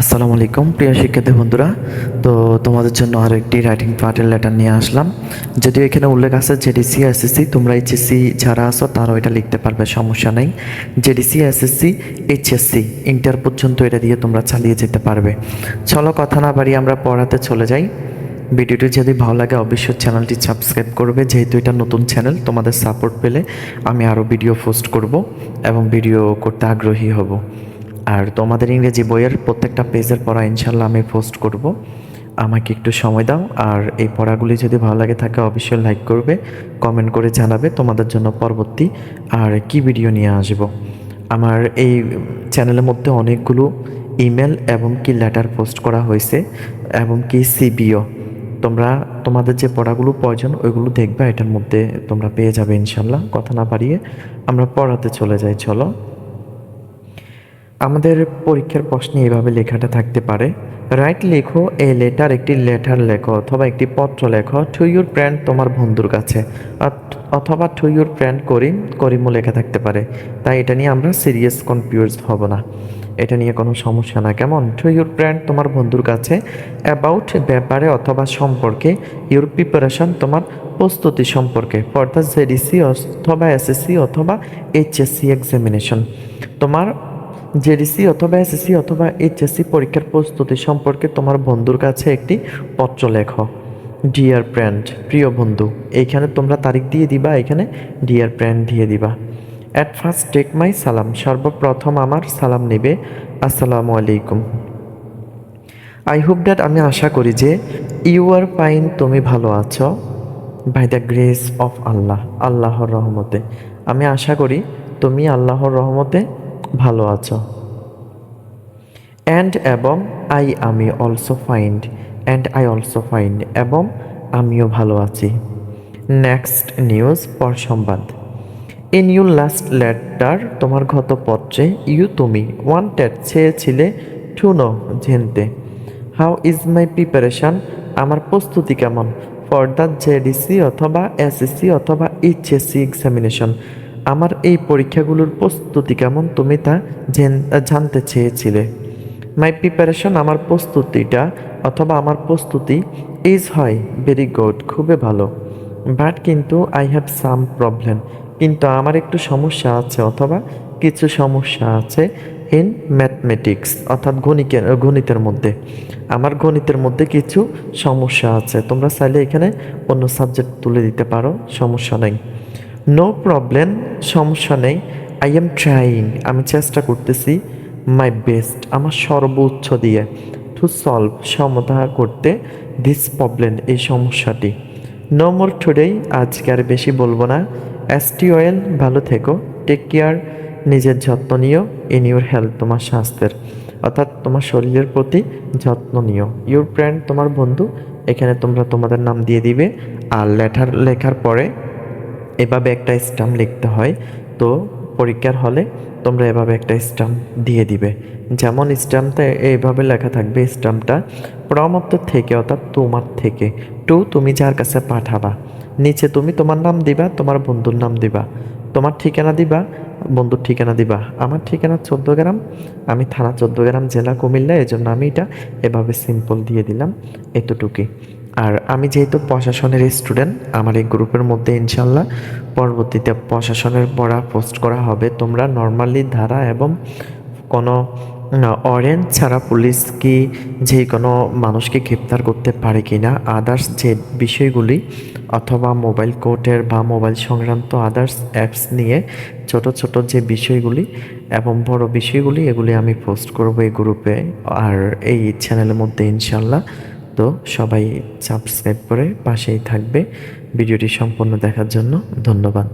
আসসালামু আলাইকুম, প্রিয় শিক্ষার্থী বন্ধুরা। তো তোমাদের জন্য আরও একটি রাইটিং পার্টের লেটার নিয়ে আসলাম। যদিও এখানে উল্লেখ আছে জেডিসি এসএসসি তোমরা এইচএসসি যারা আসো তারাও এটা লিখতে পারবে, সমস্যা নেই। জেডিসি এসএসসি এইচএসসি ইন্টার পর্যন্ত এটা দিয়ে তোমরা চালিয়ে যেতে পারবে। চলো কথা না বাড়িয়ে আমরা পড়াতে চলে যাই। ভিডিওটি যদি ভালো লাগে অবশ্যই চ্যানেলটি সাবস্ক্রাইব করবে। যেহেতু এটা নতুন চ্যানেল তোমাদের সাপোর্ট পেলে আমি আরও ভিডিও পোস্ট করব এবং ভিডিও করতে আগ্রহী হব। আর তোমাদের ইংরেজি বইয়ের প্রত্যেকটা পেজের পড়া ইনশাল্লাহ আমি পোস্ট করব। আমাকে একটু সময় দাও, আর এই পড়াগুলি যদি ভালো লাগে থাকে অবশ্যই লাইক করবে, কমেন্ট করে জানাবে তোমাদের জন্য পরবর্তী আর কি ভিডিও নিয়ে আসব। আমার এই চ্যানেলের মধ্যে অনেকগুলো ইমেল এবং কি লেটার পোস্ট করা হয়েছে এবং কি সিবিও। তোমরা, তোমাদের যে পড়াগুলো প্রয়োজন ওইগুলো দেখবে, এটার মধ্যে তোমরা পেয়ে যাবে ইনশাল্লাহ কথা না বাড়িয়ে আমরা পড়াতে চলে যাই, চলো। আমাদের পরীক্ষার প্রশ্নে এভাবে লেখাটা থাকতে পারে। রাইট লেখো, এ লেটার একটি লেটার লেখো অথবা একটি পত্র লেখো। টু ইউর ফ্রেন্ড তোমার বন্ধুর কাছে। অথবা টু ইউর ফ্রেন্ড করিম, করিমও লেখা থাকতে পারে। তাই এটা নিয়ে আমরা সিরিয়াস কনফিউজ হব না। এটা নিয়ে কোনো সমস্যা না। কেমন? টু ইউর ফ্রেন্ড তোমার বন্ধুর কাছে। অ্যাবাউট ব্যাপারে অথবা সম্পর্কে। ইউর প্রিপারেশন তোমার প্রস্তুতি সম্পর্কে। ফর দ্য জেডিসি অথবা এসএসসি অথবা এইচএসসি এক্সামিনেশন তোমার জেডিসি অথবা এসএসসি অথবা এইচএসসি পরীক্ষার প্রস্তুতি সম্পর্কে তোমার বন্ধুর কাছে একটি পত্র লেখো। ডিয়ার ফ্রেন্ড প্রিয় বন্ধু, এইখানে তোমরা তারিখ দিয়ে দিবা এখানে ডিয়ার ফ্রেন্ড দিয়ে দিবা। অ্যাট ফার্স্ট টেক মাই সালাম সর্বপ্রথম আমার সালাম নেবে। আসসালামু আলাইকুম। আই হোপ দ্যাট আমি আশা করি যে ইউ আর ফাইন তুমি ভালো আছো। By the grace of Allah আল্লাহর রহমতে। আমি আশা করি তুমি আল্লাহর রহমতে ভালো আছো। অ্যান্ড এবং আই আমি also find and I also find এবং আমিও ভালো আছি। নেক্সট নিউজ পর সংবাদ। ইন ইউ লাস্ট লেটার তোমার গত পত্রে ইউ তুমি ওয়ান্টেড চেয়েছিলে নো জেনতে। হাউ ইজ মাই প্রিপারেশন আমার প্রস্তুতি কেমন? ফর দ্য জেডিসি অথবা এসএসসি অথবা এইচএসসি এক্সামিনেশন আমার এই পরীক্ষাগুলোর প্রস্তুতি কেমন তুমি তা জানতে চেয়েছিলে। মাই প্রিপারেশন আমার প্রস্তুতিটা অথবা আমার প্রস্তুতি ইজ হয় ভেরি গুড খুবই ভালো। বাট কিন্তু আই হ্যাভ সাম প্রবলেম কিন্তু আমার একটু সমস্যা আছে অথবা কিছু সমস্যা আছে ইন ম্যাথমেটিক্স অর্থাৎ গণিকের গণিতের মধ্যে। আমার গণিতের মধ্যে কিছু সমস্যা আছে, তোমরা চাইলে এখানে অন্য সাবজেক্ট তুলে দিতে পারো, সমস্যা নেই। নো প্রবলেম সমস্যা নেই। আই এম ট্রাইং আমি চেষ্টা করতেছি। মাই বেস্ট আমার সর্বোচ্চ দিয়ে। টু সলভ সমাধান করতে দিস প্রবলেম এই সমস্যাটি। নো মোর টুডেই আজকে আর বেশি বলব না। এসটি অয়েল ভালো থেকো। টেক কেয়ার নিজের যত্ন নিও। ইন ইউর হেলথ তোমার স্বাস্থ্যের। অর্থাৎ তোমার শরীরের প্রতি যত্ন নিও। ইউর ফ্রেন্ড তোমার বন্ধু, এখানে তোমরা তোমাদের নাম দিয়ে দিবে। আর লেটার লেখার পরে এভাবে একটা স্টাম্প লিখতে হয়। তো পরীক্ষার হলে তোমরা এভাবে একটা স্টাম্প দিয়ে দিবে। যেমন স্টাম্পটা এইভাবে লেখা থাকবে স্টাম্পটা প্রমত্ত থেকে অর্থাৎ তোমার থেকে। টু তুমি যার কাছে পাঠাবা। নিচে তুমি তোমার নাম দিবা, তোমার বন্ধুর নাম দিবা। তোমার ঠিকানা দিবা, বন্ধুর ঠিকানা দিবা। আমার ঠিকানা চোদ্দ গ্রাম, আমি থানা চোদ্দ গ্রাম, জেলা কুমিল্লা এই জন্য আমি এটা এভাবে সিম্পল দিয়ে দিলাম। এতটুকুই। আর আমি যেহেতু প্রশাসনের স্টুডেন্ট আমার এই গ্রুপের মধ্যে ইনশাল্লাহ পরবর্তীতে প্রশাসনের পড়া পোস্ট করা হবে। তোমরা নর্মালি ধারা এবং কোনো অরেঞ্জ ছাড়া পুলিশ কি যে কোনো মানুষকে গ্রেপ্তার করতে পারে কি না আদার্স যে বিষয়গুলি, অথবা মোবাইল কোর্টের বা মোবাইল সংক্রান্ত আদার্স অ্যাপস নিয়ে ছোট ছোট যে বিষয়গুলি এবং বড় বিষয়গুলি, এগুলি আমি পোস্ট করব এই গ্রুপে আর এই চ্যানেলের মধ্যে ইনশাল্লাহ তো সবাই সাবস্ক্রাইব করে পাশেই থাকবে। ভিডিওটি সম্পূর্ণ দেখার জন্য ধন্যবাদ।